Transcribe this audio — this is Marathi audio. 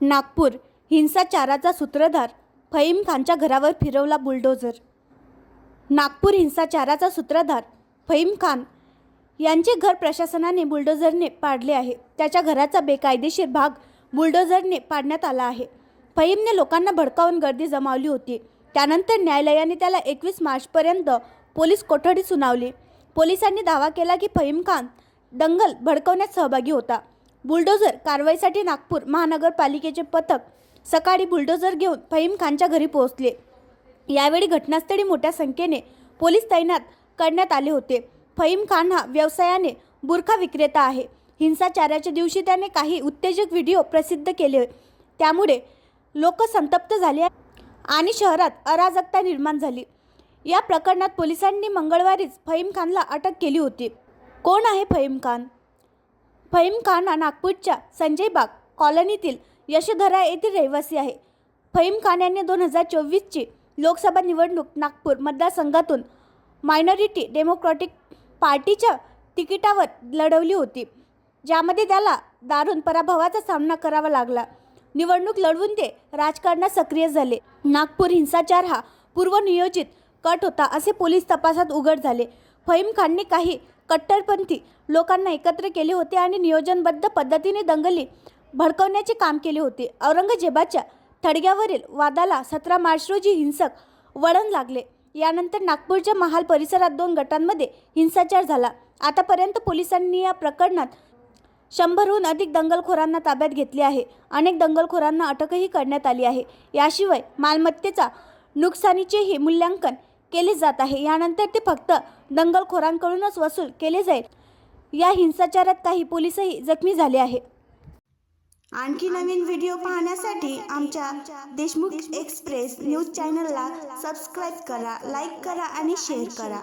नागपूर हिंसाचाराचा सूत्रधार फहीम खानच्या घरावर फिरवला बुलडोझर. नागपूर हिंसाचाराचा सूत्रधार फहीम खान यांचे घर प्रशासनाने बुलडोझरने पाडले आहे. त्याच्या घराचा बेकायदेशीर भाग बुलडोझरने पाडण्यात आला आहे. फहीमने लोकांना भडकावून गर्दी जमावली होती. त्यानंतर न्यायालयाने त्याला एकवीस मार्चपर्यंत पोलीस कोठडी सुनावली. पोलिसांनी दावा केला की फहीम खान दंगल भडकवण्यात सहभागी होता. बुलडोझर कारवाईसाठी नागपूर महानगरपालिकेचे पथक सकाळी बुलडोझर घेऊन फहीम खानच्या घरी पोहोचले. यावेळी घटनास्थळी मोठ्या संख्येने पोलीस तैनात करण्यात आले होते. फहीम खान हा व्यवसायाने बुरखा विक्रेता आहे. हिंसाचाराच्या दिवशी त्याने काही उत्तेजक व्हिडिओ प्रसिद्ध केले. त्यामुळे लोक संतप्त झाले आणि शहरात अराजकता निर्माण झाली. या प्रकरणात पोलिसांनी मंगळवारीच फहीम खानला अटक केली होती. कोण आहे फहीम खान? फहीम खान हा नागपूरच्या संजय बाग कॉलनीतील यशोधरा येथील रहिवासी आहे. फहीम खान यांनी दोन हजार चोवीसची लोकसभा निवडणूक नागपूर मतदारसंघातून मायनॉरिटी डेमोक्रॅटिक पार्टीच्या तिकिटावर लढवली होती ज्यामध्ये त्याला दारुण पराभवाचा सामना करावा लागला. निवडणूक लढवून ते राजकारणात सक्रिय झाले. नागपूर हिंसाचार हा पूर्वनियोजित कट होता असे पोलीस तपासात उघड झाले. फहीम खानने काही कट्टरपंथी लोकांना एकत्र केले होते आणि नियोजनबद्ध पद्धतीने दंगली भडकवण्याचे काम केले होते. औरंगजेबाच्या थडग्यावरील वादाला सतरा मार्च रोजी हिंसक वळण लागले. यानंतर नागपूरच्या महाल परिसरात दोन गटांमध्ये हिंसाचार झाला. आतापर्यंत पोलिसांनी या प्रकरणात शंभरहून अधिक दंगलखोरांना ताब्यात घेतले आहे. अनेक दंगलखोरांना अटकही करण्यात आली आहे. याशिवाय मालमत्तेचा नुकसानीचेही मूल्यांकन केले जात आहे. यानंतर ते फक्त दंगलखोरांकडूनच वसूल केले जाईल. या हिंसाचारात काही पोलीसही जखमी झाले आहे. आणखी नवीन व्हिडिओ पाहण्यासाठी आमच्या देशमुख एक्सप्रेस न्यूज चॅनलला सबस्क्राईब करा लाईक करा आणि शेअर करा.